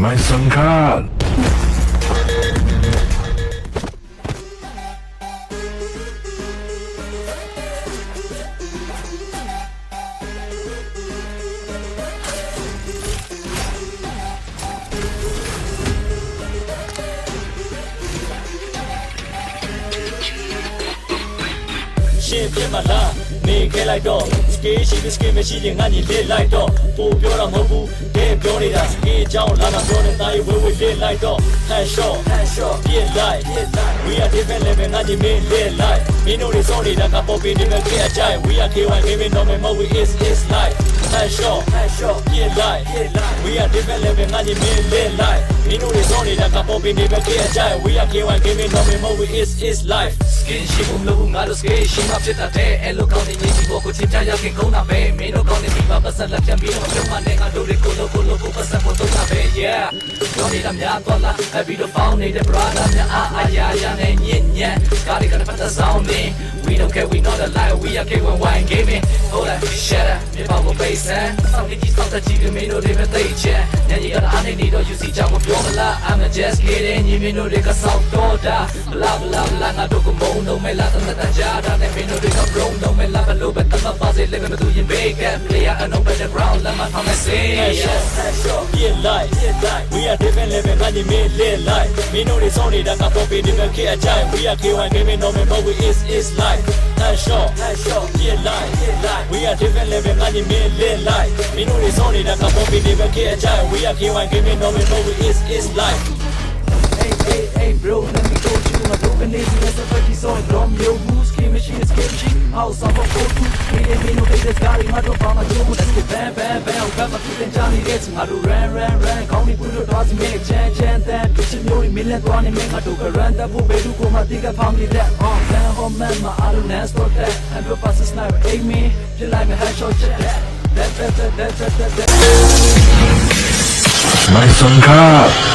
my son Carl. ရှင်းပြမလားနေခဲ့လိုက်တော့ scale ရှိတဲ့ scale မရှိရင်ငါညီလေးလိုက်တော့ပို့ပြောတာမဟုတ်ဘူးတဲ့ပြောနေတာ scale အကြောင်းလာတာပြောနေတာရေဝေးဝေးလေးလိုက်တော့ hand shot hand shot ပြစ်လိုက် we are different level ငါညီမင်းလေးလိုက်မင်းတို့တွေစောနေတာကပေါ်ပြီးနေမဲ့ကြအကြိုင် we are KY gaming no man we is is life hand shot hand shot ပြစ်လိုက် we are different level ငါညီမင်းလေးလိုက်မင်းတို့တွေစောနေတာကပေါ်ပြီးနေမဲ့ကြအကြိုင် we are KY gaming no man we is is life skin ရှိဖို့မလို့ငါတို့ skin ရှိမှဖြစ်တာတဲ့အဲ့လိုကောင်းတဲ့ညီကြီးဘောကိုချစ်ကြရခင်ကုန်းတာပဲမင်းတို့ကောင်းတဲ့မိဘပတ်ဆက်လက်ပြန်ပြီးတော့ကျွန်မနဲ့ငါတို့တွေကိုလို့ကိုလို့ကိုပတ်ဆက်ဖို့တော့တာပဲ yeah ပြောနေတာများတော့လားအပြီးတော့ပေါင်းနေတဲ့ brother များအားအားရရနဲ့ညင်ညက်ကားတွေကပတ်သက်ဆောင်နေ we don't care we not alive we are game when wine gaming hold up shut up မြေပေါင်းကိုပေးစမ်းစောင့်နေကြည့်စောင့်တဲ့ကြည့်မင်းတို့တွေပဲသိချင်ညညီကအားနေနေတော့ you see ကြောင့်မပြောမလား I'm just kidding ညီမင်းတို့တွေကစောင့်တော့တာ blah blah blah ငါတို့ကမုန်းတော့မဲလာတဲ့တကြတာနဲ့မင်းတို့တွေက brown တော့မဲလာဘလို့ပဲတမပါစေလေးမသူရင် big up player and on the ground let my come say Headshot, headshot, get light, get light. We are different level, man, you mean lit light. Me know this only that got pop in the kid a giant. We are K1 gaming, no man, but we is is life. Headshot, headshot, get light, get light. We are different level, man, you mean lit light. Me know this only that got pop in the kid a giant. We are K1 gaming, no man, but we is is life. Hey, hey, hey, bro, let me go to My broken is less of a disorder from your rules. Chemistry is kimchi. House of a photo. Mere mino haters gari mato pama jomu. Let's go bam, bam, bam. Bam, I'm feeling Johnny Rich. I do ran, ran, ran. Call me Buddha Dodge, make chan, chan, that. Bitch, you know, million, one, and make a doka ran. That will be do go my digga family that. Uh, man, oh man, my idol nest for that. And your pass is sniper, aim me. You like me, headshot, check that. That, that, that, that, that, that, that. Nice one.